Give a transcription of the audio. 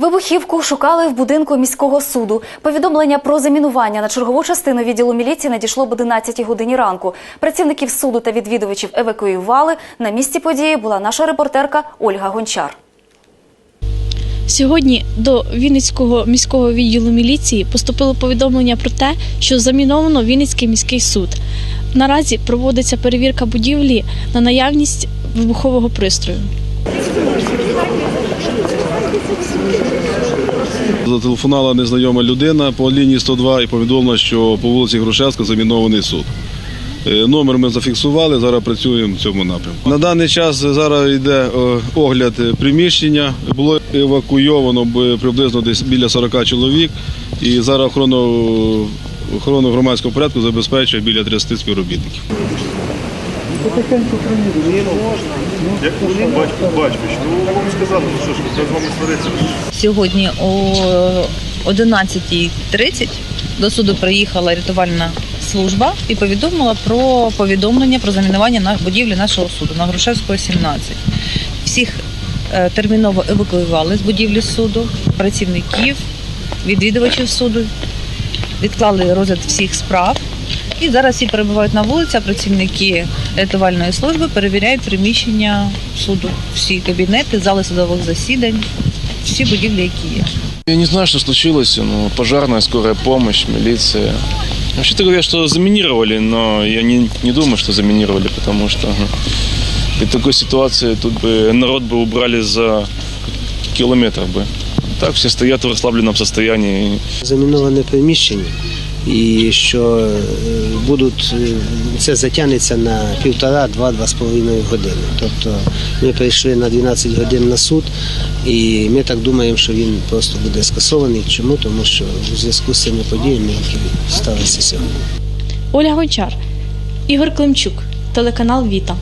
Вибухівку шукали в будинку міського суду. Повідомлення про замінування на чергову частину відділу міліції надійшло об 11 годині ранку. Працівників суду та відвідувачів евакуювали. На місці події була наша репортерка Ольга Гончар. Сьогодні до Вінницького міського відділу міліції поступило повідомлення про те, що заміновано Вінницький міський суд. Наразі проводиться перевірка будівлі на наявність вибухового пристрою. Зателефонувала незнайома людина по лінії 102 і повідомила, що по вулиці Грушевська замінований суд. Е, Номер ми зафіксували, зараз працюємо в цьому напрямку. На даний час зараз йде е, огляд приміщення. Було евакуйовано приблизно десь біля 40 чоловік. І зараз охорону, охорону громадського порядку забезпечує біля 30 співробітників. Як можна батько батькович? Ну вам сказали, ну що ж, хто з вами свариться? Сьогодні о 11.30 до суду приїхала рятувальна служба і повідомила про повідомлення про замінування на будівлі нашого суду на Грушевського 17. Всіх е, терміново евакуювали з будівлі суду, працівників, відвідувачів суду, відклали розгляд всіх справ. І зараз всі перебувають на вулиці, а працівники рятувальної служби перевіряють приміщення суду, всі кабінети, зали судових засідань, всі будівлі, які є. Я не знаю, что случилось, но пожарная, скорая помощь, милиция. Вообще-то говорят, что заминировали, но я не, не думаю, что заминировали, потому что ага, при такой ситуации тут бы народ бы убрали за километр бы. Так все стоят в расслабленном состоянии. заміноване приміщення, і що е, будуть це затягнеться на півтора, два, два з половиною години. Тобто ми прийшли на 12 годин на суд, і ми так думаємо, що він просто буде скасований. Чому? Тому що у зв'язку з цими подіями, які сталися сьогодні. Оля Гончар, Ігор Климчук, телеканал Віта.